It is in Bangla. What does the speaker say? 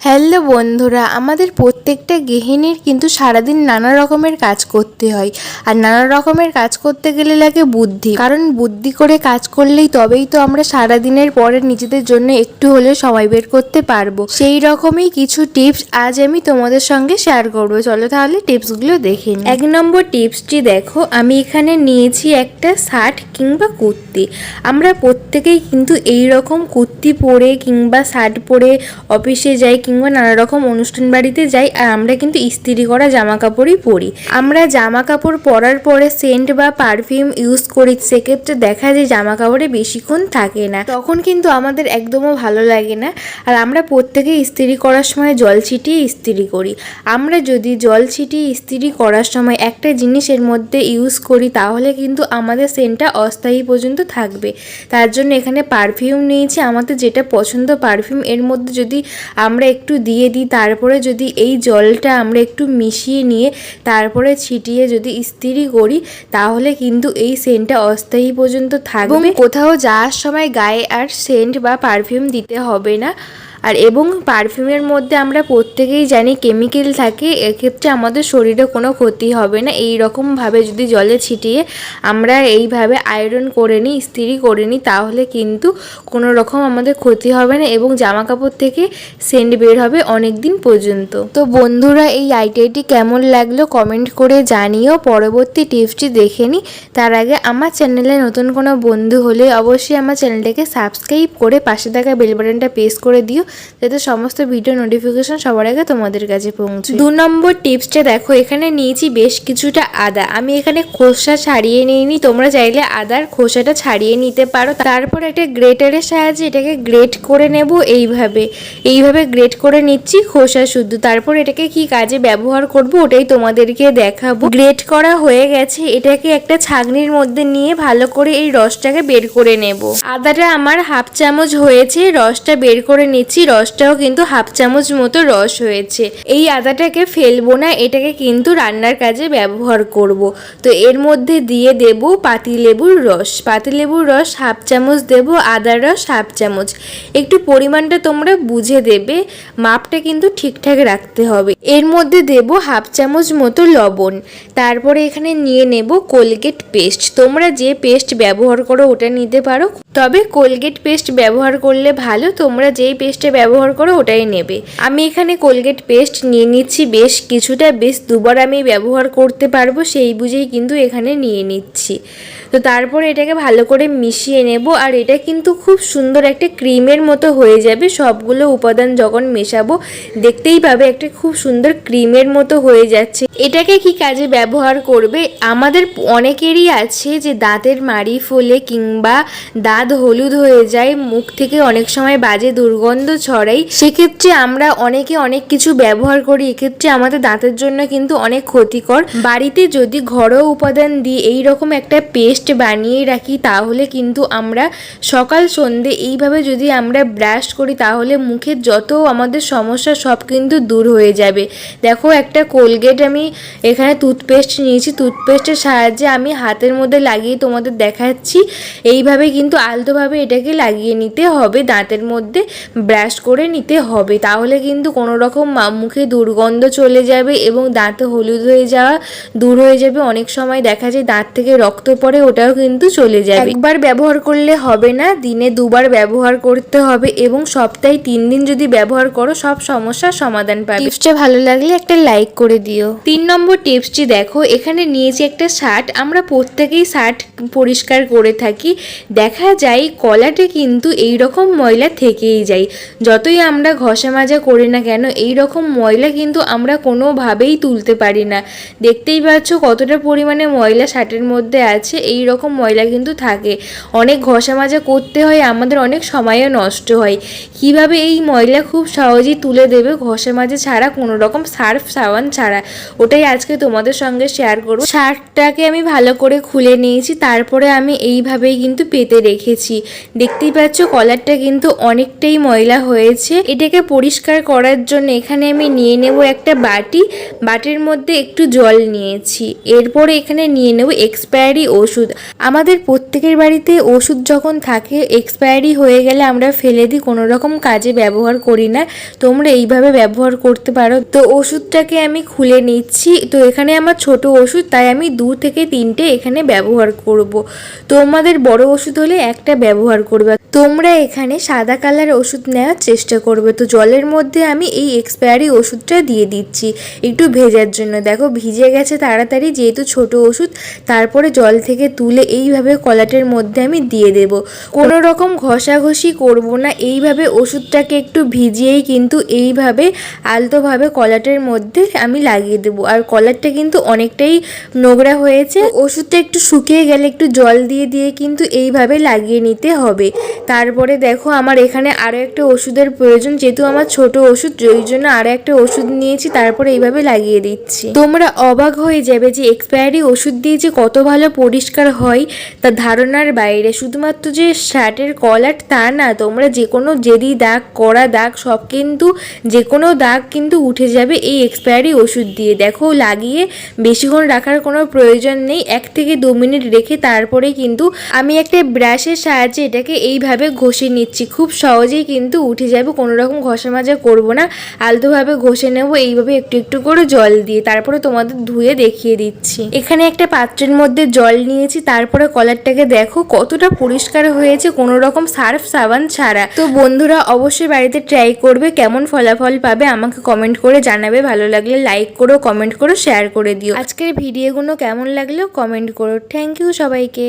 হ্যালো বন্ধুরা, আমাদের প্রত্যেকটা গৃহিণীর কিন্তু সারাদিন নানা রকমের কাজ করতে হয়। আর নানা রকমের কাজ করতে গেলে লাগে বুদ্ধি। কারণ বুদ্ধি করে কাজ করলেই তবেই তো আমরা সারাদিনের পরে নিজেদের জন্য একটু হলেও সময় বের করতে পারব। সেই রকমই কিছু টিপস আজ আমি তোমাদের সঙ্গে শেয়ার করব। চলো তাহলে টিপসগুলো দেখে নিই। এক নম্বর টিপসটি দেখো, আমি এখানে নিয়েছি একটা শার্ট কিংবা কুর্তি। আমরা প্রত্যেকেই কিন্তু এই রকম কুর্তি পরে কিংবা শার্ট পরে অফিসে যাই কিংবা নানা রকম অনুষ্ঠান বাড়িতে যাই, আর আমরা কিন্তু ইস্ত্রি করা জামা কাপড়ই পরি। আমরা জামা কাপড় পরার পরে সেন্ট বা পারফিউম ইউজ করি, সেক্ষেত্রে দেখা যায় জামা কাপড়ে বেশিক্ষণ থাকে না। তখন কিন্তু আমাদের একদমও ভালো লাগে না। আর আমরা প্রত্যেকে ইস্ত্রি করার সময় জল ছিটিয়ে ইস্ত্রি করি। আমরা যদি জল ছিটিয়ে ইস্ত্রি করার সময় একটা জিনিসের মধ্যে ইউজ করি, তাহলে কিন্তু আমাদের সেন্টটা অস্থায়ী পর্যন্ত থাকবে। তার জন্য এখানে পারফিউম নিয়েছি। আমাদের যেটা পছন্দ পারফিউম এর মধ্যে যদি আমরা একটু দিয়ে দিই, তারপরে যদি এই জলটা আমরা একটু মিশিয়ে নিয়ে তারপরে ছিটিয়ে যদি ইস্ত্রি করি, তাহলে কিন্তু এই সেন্টটা অস্থায়ী পর্যন্ত থাকবে। কোথাও যাওয়ার সময় গায়ে আর সেন্ট বা পারফিউম দিতে হবে না। আর এবং পারফিউমের মধ্যে আমরা প্রত্যেকেই জানি কেমিক্যাল থাকে, এক্ষেত্রে আমাদের শরীরে কোনো ক্ষতি হবে না। এই রকমভাবে যদি জলে ছিটিয়ে আমরা এইভাবে আয়রন করে নিই, ইস্ত্রি করে নিই, তাহলে কিন্তু কোনো রকম আমাদের ক্ষতি হবে না এবং জামা কাপড় থেকে সেন্ট বের হবে অনেক দিন পর্যন্ত। তো বন্ধুরা, এই আইটিআইটি কেমন লাগল কমেন্ট করে জানিও। পরবর্তী টিপসটি দেখে নিই। তার আগে আমার চ্যানেলে নতুন কোনো বন্ধু হলে অবশ্যই আমার চ্যানেলটাকে সাবস্ক্রাইব করে পাশে থাকা বেল বাটনটা প্রেস করে দিও। যাতে সমস্ত ভিডিও নোটিফিকেশন সবার আগে তোমাদের কাছে পৌঁছে। দু নম্বর টিপসটা দেখো, এখানে নিয়েছি বেশ কিছুটা আদা। আমি এখানে খোসা ছাড়িয়ে নিইনি, তোমরা চাইলে আদার খোসাটা ছাড়িয়ে নিতে পারো। তারপর একটা গ্রেটারের সাহায্যে এটাকে গ্রেট করে নেব এইভাবে। এইভাবে গ্রেট করে নিচ্ছি খোসা শুদ্ধ। তারপর এটাকে কি কাজে ব্যবহার করব ওটাই তোমাদেরকে দেখাবো। গ্রেট করা হয়ে গেছে, এটাকে একটা ছাগনির মধ্যে নিয়ে ভালো করে এই রসটাকে বের করে নেব। আদাটা আমার হাফ চামচ হয়েছে, রসটা বের করে নিচ্ছি। রসটাও কিন্তু হাফ চামচ মতো রস হয়েছে। এই আদাটাকে ফেলব না, এটাকে কিন্তু রান্নার কাজে ব্যবহার করব। তো এর মধ্যে দিয়ে দেব পাতিলেবুর রস। পাতিলেবুর রস হাফ চামচ দেব, আদার রস হাফ চামচ। একটু পরিমাণটা তোমরা বুঝে দেবে, মাপটা কিন্তু ঠিকঠাক রাখতে হবে। এর মধ্যে দেব হাফ চামচ মতো লবণ। তারপরে এখানে নিয়ে নেব কোলগেট পেস্ট। তোমরা যে পেস্ট ব্যবহার করো, ওটা নিতে পারো। তবে কোলগেট পেস্ট ব্যবহার করলে ভালো, তোমরা যেই পেস্টটা ব্যবহার করো ওটাই নেবে। আমি এখানে কোলগেট পেস্ট নিয়ে নিচ্ছি বেশ কিছুটা, বেশ দুবার আমি ব্যবহার করতে পারব, সেই বুঝেই কিন্তু এখানে নিয়ে নিচ্ছি। তো তারপর এটাকে ভালো করে মিশিয়ে নেব, আর এটা কিন্তু খুব সুন্দর একটা ক্রিমের মতো হয়ে যাবে, সবগুলো উপাদান যখন মেশাবো, দেখতেই পাবে একটা খুব সুন্দর ক্রিমের মতো হয়ে যাচ্ছে। এটাকে কি কাজে ব্যবহার করবে? আমাদের অনেকেরই আছে যে দাঁতের মাড়ি ফোলে কিংবা দাঁত হলুদ হয়ে যায়, মুখ থেকে অনেক সময় বাজে দুর্গন্ধ ছড়াই সেক্ষেত্রে আমরা অনেকে অনেক কিছু ব্যবহার করি, এক্ষেত্রে আমাদের দাঁতের জন্য কিন্তু অনেক ক্ষতিকর। বাড়িতে যদি ঘরোয়া উপাদান দিয়ে এই রকম একটা পেস্ট বানিয়ে রাখি, তাহলে কিন্তু আমরা সকাল সন্ধে এইভাবে যদি আমরা ব্রাশ করি, তাহলে মুখের যত আমাদের সমস্যা, সব কিন্তু দূর হয়ে যাবে। দেখো, একটা কোলগেট আমি এখানে টুথপেস্ট নিয়েছি। টুথপেস্টের সাহায্যে আমি হাতের মধ্যে লাগিয়ে তোমাদের দেখাচ্ছি। এইভাবে কিন্তু আলতোভাবে এটাকে লাগিয়ে নিতে হবে দাঁতের মধ্যে ব্রাশ করে নিতে হবে। তাহলে কিন্তু কোনো রকম মুখে দুর্গন্ধ চলে যাবে এবং দাঁতে হলুদ হয়ে যাওয়া দূর হয়ে যাবে। অনেক সময় দেখা যায় দাঁত থেকে রক্ত পড়ে ওটাও কিন্তু চলে যাবে। একবার ব্যবহার করলে হবে না দিনে দুবার ব্যবহার করতে হবে এবং সপ্তাহে তিন দিন যদি ব্যবহার করো সব সমস্যার সমাধান পাবে। টিপসটা ভালো লাগলে একটা লাইক করে দিও। তিন নম্বর টিপসটি দেখো এখানে নিয়েছি একটা শার্ট। আমরা প্রত্যেকেই শার্ট পরিষ্কার করে থাকি। দেখা যায় কলাটে কিন্তু এই রকম ময়লা থেকেই যায়। যতই আমরা ঘষা মাজা করি না কেন এই রকম ময়লা কিন্তু আমরা কোনোভাবেই তুলতে পারি না। দেখতেই পাচ্ছ কতটা পরিমাণে ময়লা শার্টের মধ্যে আছে এই রকম ময়লা কিন্তু থাকে। অনেক ঘষা মাজা করতে হয়, আমাদের অনেক সময়ও নষ্ট হয়। কীভাবে এই ময়লা খুব সহজেই তুলে দেবে, ঘষা মাজা ছাড়া কোনো রকম সার্ফ সাবান ছাড়া? ওটাই আজকে তোমাদের সঙ্গে শেয়ার করব। শার্টটাকে আমি ভালো করে খুলে নিয়েছি, তারপরে আমি এইভাবেই কিন্তু পেতে রেখে রেখেছি। দেখতেই পাচ্ছ কলারটা কিন্তু অনেকটাই ময়লা হয়েছে। এটাকে পরিষ্কার করার জন্য এখানে আমি নিয়ে নেব একটা বাটি। বাটির মধ্যে একটু জল নিয়েছি। এরপরে এখানে নিয়ে নেব এক্সপায়ারি ওষুধ। আমাদের প্রত্যেকের বাড়িতে ওষুধ যখন থাকে, এক্সপায়ারি হয়ে গেলে আমরা ফেলে দিই কোনো রকম কাজে ব্যবহার করি না। তোমরা এইভাবে ব্যবহার করতে পারো। তো ওষুধটাকে আমি খুলে নিচ্ছি। তো এখানে আমার ছোট ওষুধ, তাই আমি দু থেকে তিনটে এখানে ব্যবহার করব। তোমাদের বড় ওষুধ হলে একটা ব্যবহার করবে। তোমরা এখানে সাদা কালার ওষুধ নেওয়ার চেষ্টা করবে। তো জলের মধ্যে আমি এই এক্সপায়ারি ওষুধটা দিয়ে দিচ্ছি। একটু ভেজার জন্য। দেখো, ভিজে গেছে তাড়াতাড়ি, যেহেতু ছোট ওষুধ, তারপরে জল থেকে তুলে এইভাবে কলাটের মধ্যে আমি দিয়ে দেব। কোনো রকম ঘষাঘষি করব না। এইভাবে ওষুধটাকে একটু ভিজিয়েই কিন্তু এইভাবে আলতোভাবে কলাটের মধ্যে আমি লাগিয়ে দেবো। আর কলারটা কিন্তু অনেকটাই নোংরা হয়েছে। ওষুধটা একটু শুকিয়ে গেলে একটু জল দিয়ে দিয়ে কিন্তু এইভাবে লাগিয়ে নিতে হবে। তারপরে দেখো আমার এখানে আরও একটা ওষুধের প্রয়োজন, যেহেতু আমার ছোট ওষুধ ওই জন্য আরও একটা ওষুধ নিয়েছি, তারপরে এইভাবে লাগিয়ে দিচ্ছি। তোমরা অবাক হয়ে যাবে যে এক্সপায়ারি ওষুধ দিয়ে যে কত ভালো পরিষ্কার হয়, তা ধারণার বাইরে। শুধুমাত্র যে শার্টের কলার তা না, তোমরা যে কোনো জেদি দাগ, কড়া দাগ, সব কিন্তু, যে কোনো দাগ কিন্তু উঠে যাবে এই এক্সপায়ারি ওষুধ দিয়ে। দেখো, লাগিয়ে বেশিক্ষণ রাখার কোনো প্রয়োজন নেই, এক থেকে দু মিনিট রেখে তারপরে কিন্তু আমি একটা ব্রাশের সাহায্যে এটাকে এইভাবে ঘষে নিচ্ছি। খুব সহজেই কিন্তু উঠে যাবে কোনো রকম ঘষা মাজা করব না। আলতোভাবে ঘষে নেব, এইভাবে একটু একটু করে জল দিয়ে। তারপরে তোমাদের ধুয়ে দেখিয়ে দিচ্ছি। এখানে একটা পাত্রের মধ্যে জল নিয়েছি, তারপরে কলারটাকে দেখো কতটা পরিষ্কার হয়েছে কোনো রকম সার্ফ সাবান ছাড়া। তো বন্ধুরা, অবশ্যই বাড়িতে ট্রাই করবে, কেমন ফলাফল পাবে আমাকে কমেন্ট করে জানাবে। ভালো লাগলে লাইক করো কমেন্ট করো শেয়ার করে দিও। আজকের ভিডিওগুলো কেমন লাগল কমেন্ট করো। থ্যাংক ইউ সবাইকে।